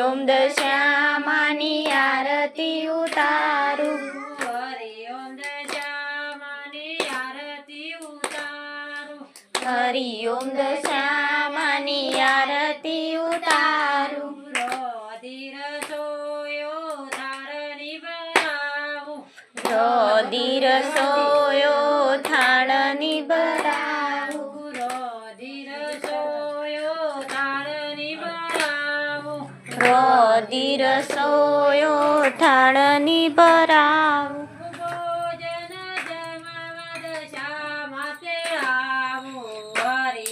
ઓમ દશામાની આરતી ઉતારું. હરિ ઓમ દશામાની આરતી ઉતારું. હરિ ઓમ દશામાની આરતી ઉતારું. રોધિર સોયો ધારની બનાવું. રોદીર સોયો રોદીર સોયો થાળની ભરાવ.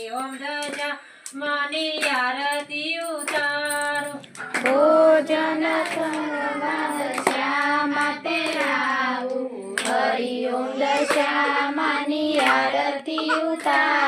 દશા દશા માની આરતી ઉતારું ભોજન કરવા શ્યામા તેરાવું હરિ ઓમ દશામાની આરતી ઉતારું.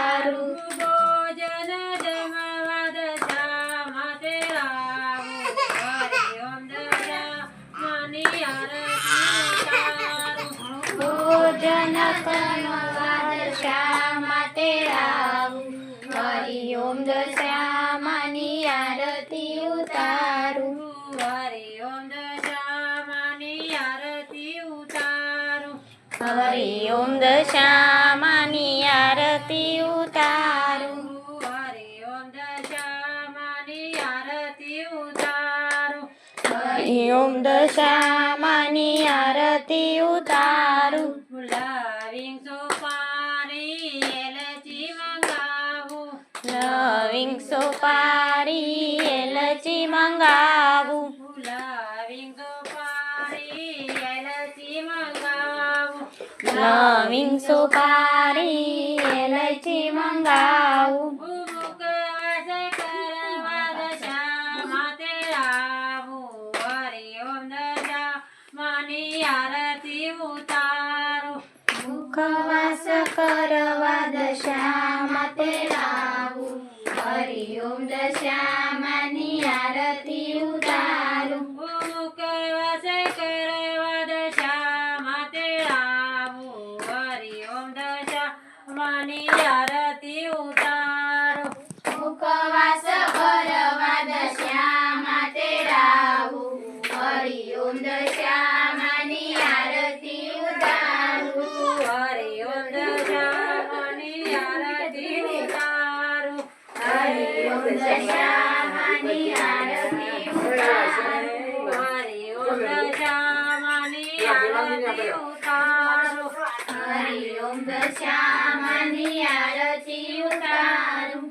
ઓમ દશામાની આરતી ઉતારું ફુલાવીન સોપારી એલચી મંગાવું લવિંગ સોપારી એલચી મંગાવું ફુલાવીન સોપારી એલચી મંગાવું લવિંગ સોપારી એલચી મંગાવું દશામાં તેરાવું હરિ ઓમ દશામાની આરતી ઉતારું. મુકવાસ કરવા દશા માતે આવું હરિ ઓમ દશા માની આરતી ઉતારું. મુખવાસ કરવા દશામાં તેરાવું હરિ ઓમ દશામાની આરતી ઉતારું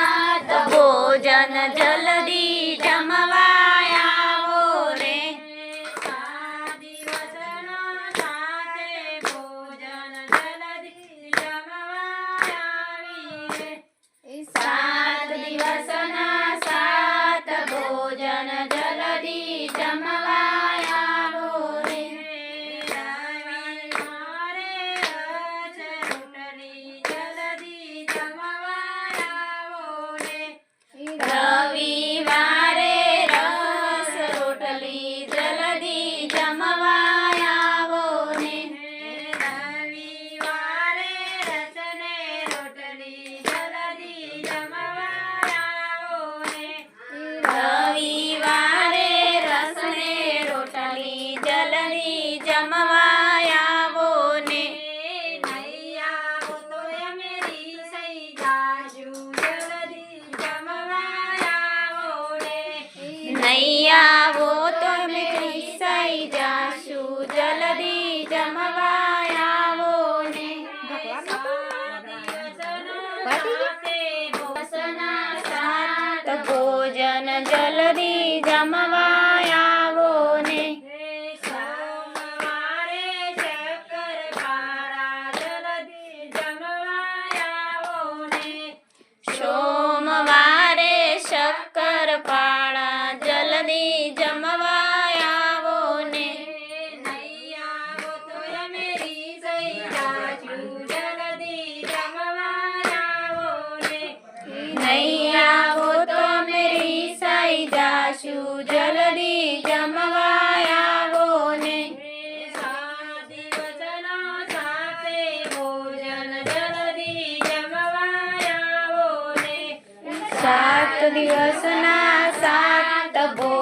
ಜಲದಿ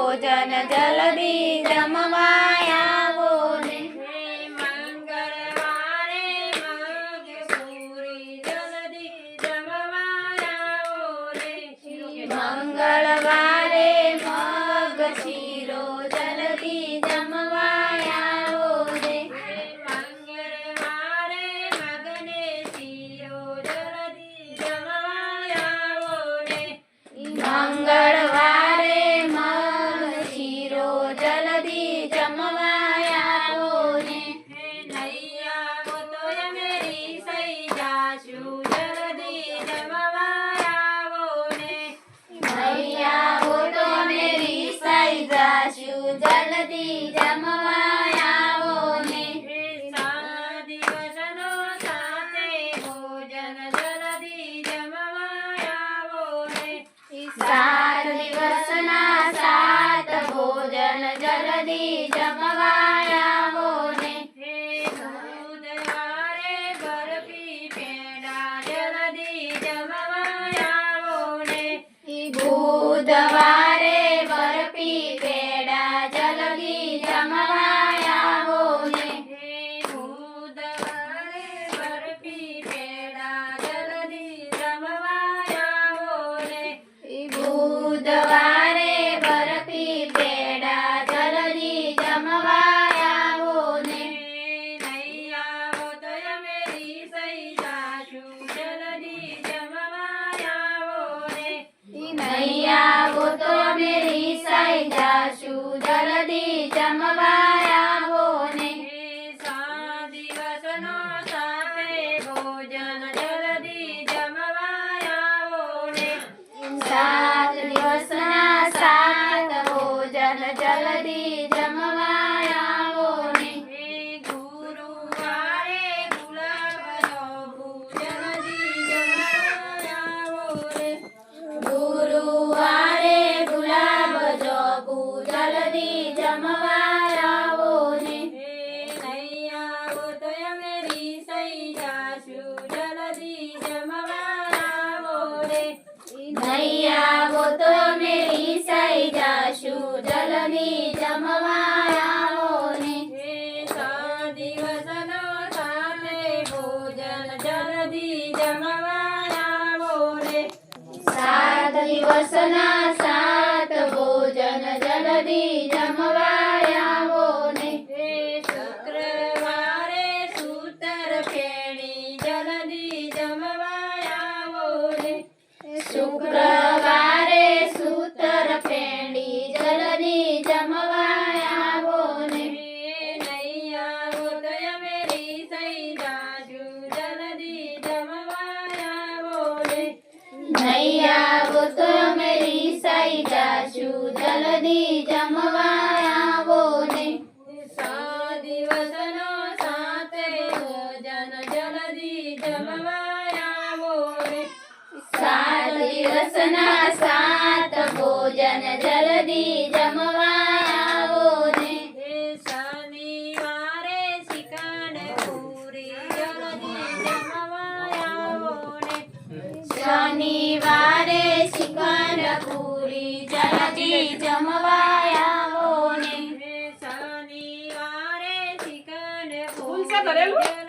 भोजन जलबीजमा જલ્દી જમવા આવો ને હે ગુરુવારે ગુલાબનો ભૂજલદી જમવા આવો ને ગુરુવારે ગુલાબનો ભૂજલદી જમવા वसना सात भोजन जलदी जमवा. દિવસના સાત ભોજન જલ્દી જમવા આવો ને શનિવારે શિકાને પૂરી જલ્દી જમવા આવો ને શનિવારે શિકાન પૂરી જલ્દી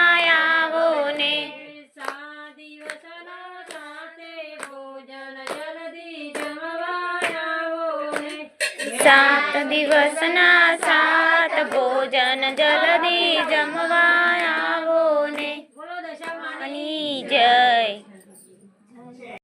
સાત દિવસના સાત